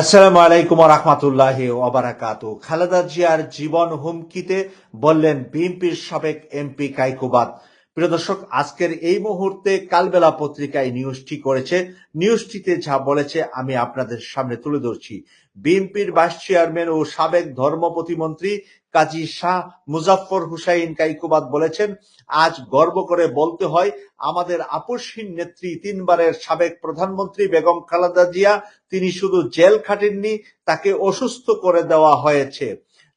আসসালামু আলাইকুম রহমতুল্লাহ ওবরাকাত খালেদা জিয়ার জীবন হুমকিতে বললেন বিএনপির সাবেক এমপি কাইকুবাদ। প্রিয় দর্শক, আজকের এই মুহূর্তে কালবেলা পত্রিকায় নিউজটি করেছে। নিউজটিতে যা বলেছে, আমি আপনাদের সামনে তুলে ধরছি। বিএনপির ভাইস চেয়ারম্যান ও সাবেক ধর্ম প্রতিমন্ত্রী কাজী শাহ মুজাফফর হুসাইন কাইকুবাদ বলেছেন, আজ গর্ব করে বলতে হয়, আমাদের আপসহীন নেত্রী তিনবারের সাবেক প্রধানমন্ত্রী বেগম খালেদা জিয়া, তিনি শুধু জেল খাটেননি, তাকে অসুস্থ করে দেওয়া হয়েছে।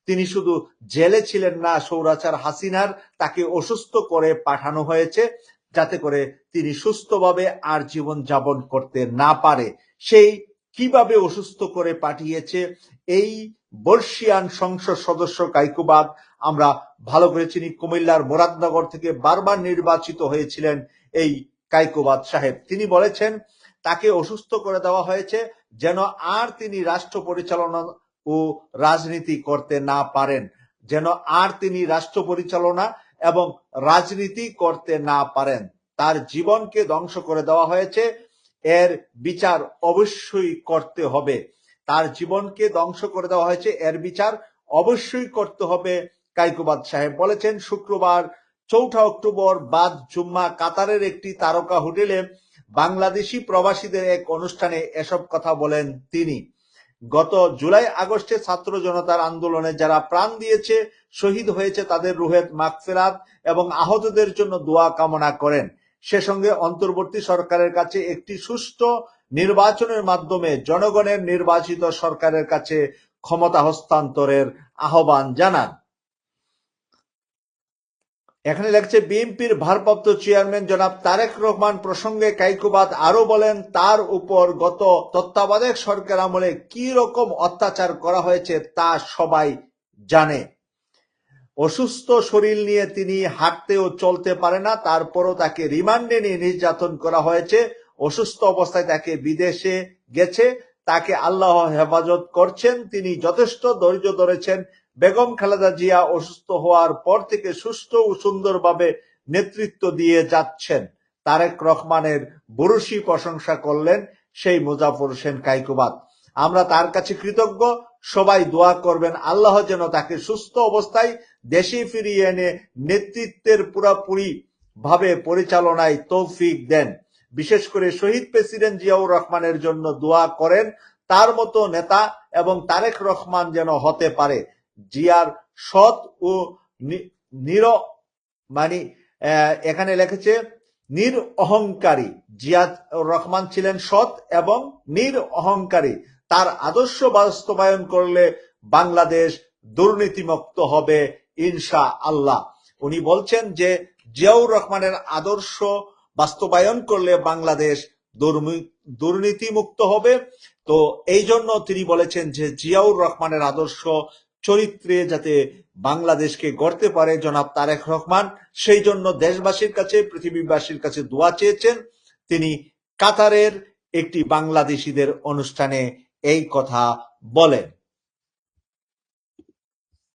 তিনি শুধু জেলে ছিলেন না, সৌরাচার হাসিনার তাকে অসুস্থ করে পাঠানো হয়েছে, যাতে করে তিনি সুস্থভাবে আর জীবন যাপন করতে না পারে। সেই কীভাবে অসুস্থ করে পাঠিয়েছে, এই বর্ষিয়ান সংসদ সদস্য কাইকুবাদ আমরা ভালো করে চিনি। কুমিল্লার মুরাদনগর থেকে বারবার নির্বাচিত হয়েছিলেন এই কাইকুবাদ সাহেব। তিনি বলেছেন, তাকে অসুস্থ করে দেওয়া হয়েছে যেন আর তিনি রাষ্ট্র পরিচালনা ও রাজনীতি করতে না পারেন। যেন আর তিনি রাষ্ট্র পরিচালনা এবং রাজনীতি করতে না পারেন। তার জীবনকে ধ্বংস করে দেওয়া হয়েছে। এর বিচার অবশ্যই করতে হবে। তার জীবনকে ধ্বংস করে দেওয়া হয়েছে। এর বিচার অবশ্যই করতে হবে কাইকুবাদ সাহেব বলেছেন। শুক্রবার চৌঠা অক্টোবর বাদ জুম্মা কাতারের একটি তারকা হোটেলে বাংলাদেশি প্রবাসীদের এক অনুষ্ঠানে এসব কথা বলেন তিনি। গত জুলাই আগস্টে ছাত্র জনতার আন্দোলনে যারা প্রাণ দিয়েছে, শহীদ হয়েছে তাদের রুহেদ মাগফেরাত এবং আহতদের জন্য দোয়া কামনা করেন। সে সঙ্গে অন্তর্বর্তী সরকারের কাছে একটি সুষ্ঠু নির্বাচনের মাধ্যমে জনগণের নির্বাচিত সরকারের কাছে ক্ষমতা হস্তান্তরের আহ্বান জানান। এখানে লেখছে, বিএনপির ভারপ্রাপ্ত চেয়ারম্যান জনাব তারেক রহমান প্রসঙ্গে কাইকুবাদ আরও বলেন, তার উপর গত তত্ত্বাবধায়ক সরকার আমলে কি রকম অত্যাচার করা হয়েছে তা সবাই জানে। অসুস্থ শরীর নিয়ে তিনি হাঁটতে ও চলতে পারে না, তারপরও তাকে রিমান্ডে নিয়ে নির্যাতন করা হয়েছে, অসুস্থ অবস্থায় তাকে বিদেশে গেছে, তাকে আল্লাহ হেফাজত করছেন, তিনি যথেষ্ট ধৈর্য ধরেছেন বেগম খালেদা জিয়া অসুস্থ হওয়ার পর থেকে সুস্থ ও সুন্দরভাবে নেতৃত্ব দিয়ে যাচ্ছেন। তারেক রহমানের বুরুষি প্রশংসা করলেন সেই মুজাফর হোসেন কাইকুবাদ আমরা তার কাছে কৃতজ্ঞ। সবাই দোয়া করবেন, আল্লাহ যেন তাকে সুস্থ অবস্থায় দেশে ফিরিয়ে এনে নেতৃত্বের পুরাপুরি ভাবে পরিচালনায় তৌফিক দেন। বিশেষ করে শহীদ প্রেসিডেন্ট জিয়াউর রহমানের জন্য দোয়া করেন। তার মতো নেতা এবং তারেক রহমান যেন হতে পারে। জিয়ার সৎ ও নির মানে এখানে লিখেছে নির অহংকারী জিয়া রহমান ছিলেন সৎ এবং নির অহংকারী তার আদর্শ বাস্তবায়ন করলে বাংলাদেশ দুর্নীতিমুক্ত হবে ইনশা আল্লাহ উনি বলছেন যে, জিয়াউর রহমানের আদর্শ বাস্তবায়ন করলে বাংলাদেশ দুর্নীতিমুক্ত হবে। তো এই জন্য তিনি বলেছেন যে, জিয়াউর রহমানের আদর্শ চরিত্রে যাতে বাংলাদেশকে গড়তে পারে জনাব তারেক রহমান, সেই জন্য দেশবাসীর কাছে, পৃথিবীবাসীর কাছে দোয়া চেয়েছেন তিনি কাতারের একটি বাংলাদেশিদের অনুষ্ঠানে এই কথা বলেন।